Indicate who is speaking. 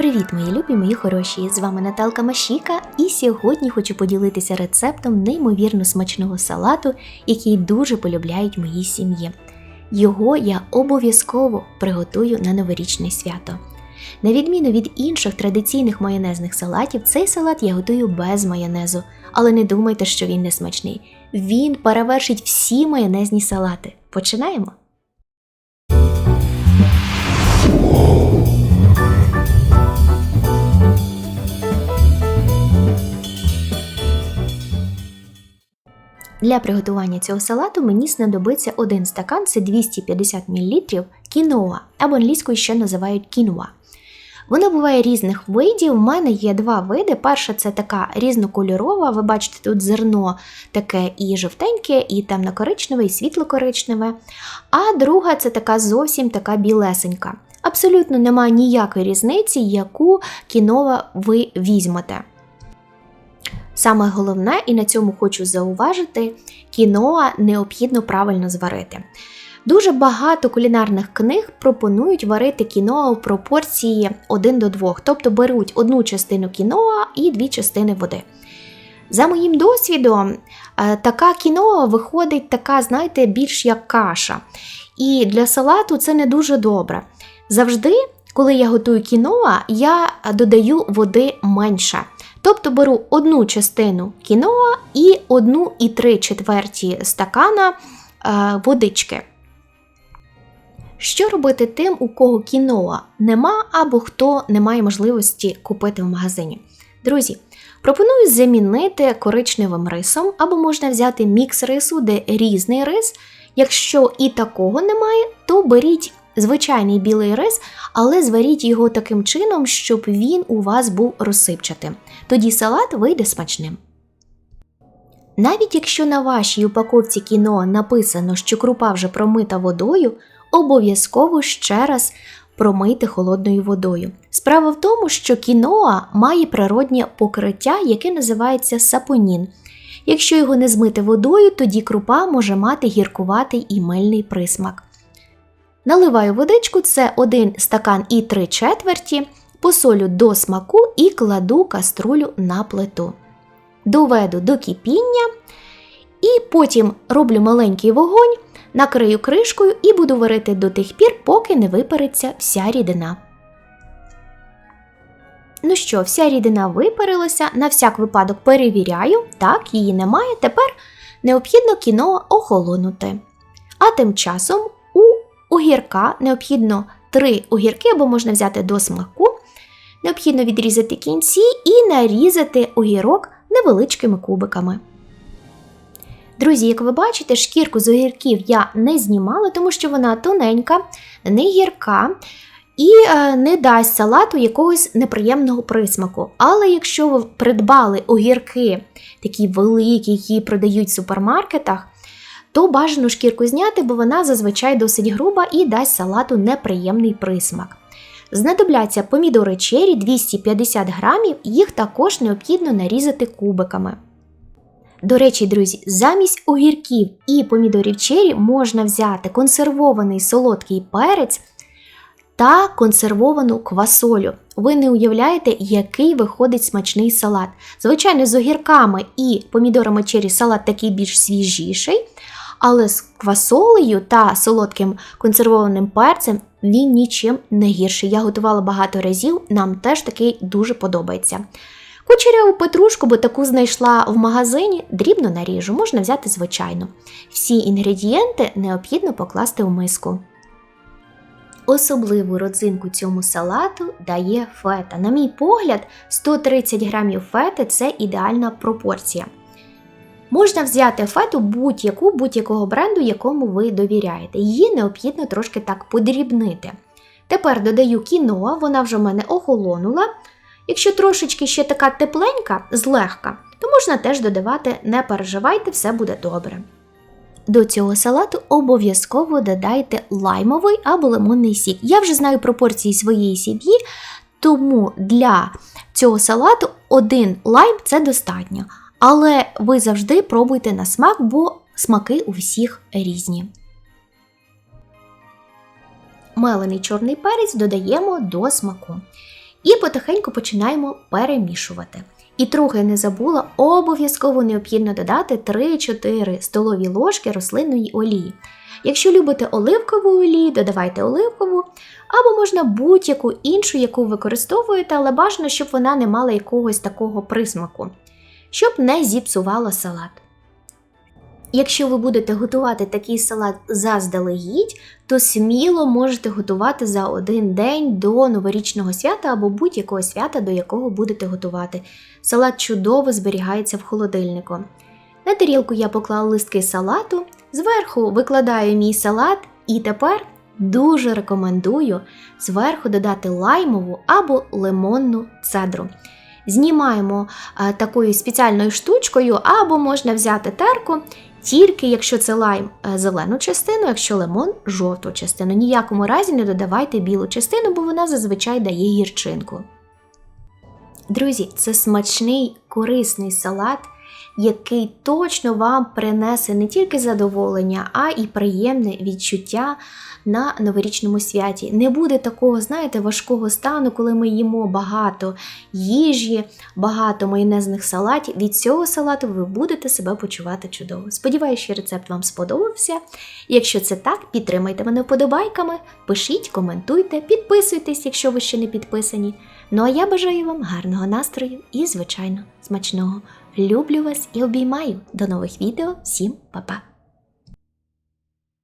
Speaker 1: Привіт, мої любі, мої хороші! З вами Наталка Машіка, і сьогодні хочу поділитися рецептом неймовірно смачного салату, який дуже полюбляють в моїй сім'ї. Його я обов'язково приготую на новорічне свято. На відміну від інших традиційних майонезних салатів, цей салат я готую без майонезу, але не думайте, що він не смачний. Він перевершить всі майонезні салати. Починаємо! Для приготування цього салату мені знадобиться один стакан це 250 мл кіноа, або англійською ще називають кінуа. Воно буває різних видів. У мене є два види. Перша це така різнокольорова. Ви бачите, тут зерно таке і жовтеньке, і темно-коричневе, і світло-коричневе. А друга це така зовсім така білесенька. Абсолютно немає ніякої різниці, яку кінова ви візьмете. Саме головне, і на цьому хочу зауважити, кіноа необхідно правильно зварити. Дуже багато кулінарних книг пропонують варити кіноа в пропорції 1 до 2, тобто беруть одну частину кіноа і дві частини води. За моїм досвідом, е, така кіноа виходить така, знаєте, більш як каша. І для салату це не дуже добре. Завжди, коли я готую кіноа, я додаю води менше. Тобто беру одну частину кіноа і одну і три четверті стакана е, водички. Що робити тим, у кого кіноа нема або хто не має можливості купити в магазині? Друзі, пропоную замінити коричневим рисом, або можна взяти мікс рису, де різний рис. Якщо і такого немає, то беріть звичайний білий рис, але зваріть його таким чином, щоб він у вас був розсипчатим. Тоді салат вийде смачним. Навіть якщо на вашій упаковці кіно написано, що крупа вже промита водою, обов'язково ще раз промийте холодною водою. Справа в тому, що кіноа має природнє покриття, яке називається сапонін. Якщо його не змити водою, тоді крупа може мати гіркуватий і мильний присмак. Наливаю водичку, це 1 стакан і 3 четверті, посолю до смаку і кладу каструлю на плиту. Доведу до кипіння і потім роблю маленький вогонь, накрию кришкою і буду варити до тих пір, поки не випариться вся рідина. Ну що, вся рідина випарилася, на всяк випадок перевіряю, так, її немає. Тепер необхідно кіно охолонути. А тим часом у огірка необхідно 3 огірки, або можна взяти до смаку. Необхідно відрізати кінці і нарізати огірок невеличкими кубиками. Друзі, як ви бачите, шкірку з огірків я не знімала, тому що вона тоненька, не гірка і е, не дасть салату якогось неприємного присмаку. Але якщо ви придбали огірки, такі великі, які продають в супермаркетах, то бажано шкірку зняти, бо вона зазвичай досить груба і дасть салату неприємний присмак. Знадобляться помідори чері 250 грамів, їх також необхідно нарізати кубиками. До речі, друзі, замість огірків і помідорів чері можна взяти консервований солодкий перець та консервовану квасолю. Ви не уявляєте, який виходить смачний салат. Звичайно, з огірками і помідорами чері салат такий більш свіжіший, але з квасолею та солодким консервованим перцем він нічим не гірший. Я готувала багато разів, нам теж такий дуже подобається. Кучеряву петрушку, бо таку знайшла в магазині, дрібно наріжу, можна взяти звичайно. Всі інгредієнти необхідно покласти в миску. Особливу родзинку цьому салату дає фета. На мій погляд, 130 грамів фети це ідеальна пропорція. Можна взяти фету будь-яку будь-якого бренду, якому ви довіряєте. Її необхідно трошки так подрібнити. Тепер додаю кіно, вона вже в мене охолонула. Якщо трошечки ще така тепленька, злегка, то можна теж додавати, не переживайте, все буде добре. До цього салату обов'язково додайте лаймовий або лимонний сік. Я вже знаю пропорції своєї сім'ї, тому для цього салату один лайм це достатньо. Але ви завжди пробуйте на смак, бо смаки у всіх різні. Мелений чорний перець додаємо до смаку. І потихеньку починаємо перемішувати. І трохи не забула, обов'язково необхідно додати 3-4 столові ложки рослинної олії. Якщо любите оливкову олію, додавайте оливкову, або можна будь-яку іншу, яку використовуєте, але бажано, щоб вона не мала якогось такого присмаку, щоб не зіпсувала салат. Якщо ви будете готувати такий салат заздалегідь, то сміло можете готувати за один день до новорічного свята або будь-якого свята, до якого будете готувати. Салат чудово зберігається в холодильнику. На тарілку я поклала листки салату, зверху викладаю мій салат і тепер дуже рекомендую зверху додати лаймову або лимонну цедру. Знімаємо а, такою спеціальною штучкою, або можна взяти терку, тільки якщо це лайм е, зелену частину, якщо лимон жовту частину. Ніякому разі не додавайте білу частину, бо вона зазвичай дає гірчинку. Друзі, це смачний корисний салат, який точно вам принесе не тільки задоволення, а і приємне відчуття на новорічному святі. Не буде такого, знаєте, важкого стану, коли ми їмо багато їжі, багато майонезних салатів. Від цього салату ви будете себе почувати чудово. Сподіваюся, що рецепт вам сподобався. Якщо це так, підтримайте мене вподобайками, пишіть, коментуйте, підписуйтесь, якщо ви ще не підписані. Ну а я бажаю вам гарного настрою і, звичайно, смачного. Люблю вас і обіймаю. До нових відео. Всім па-па!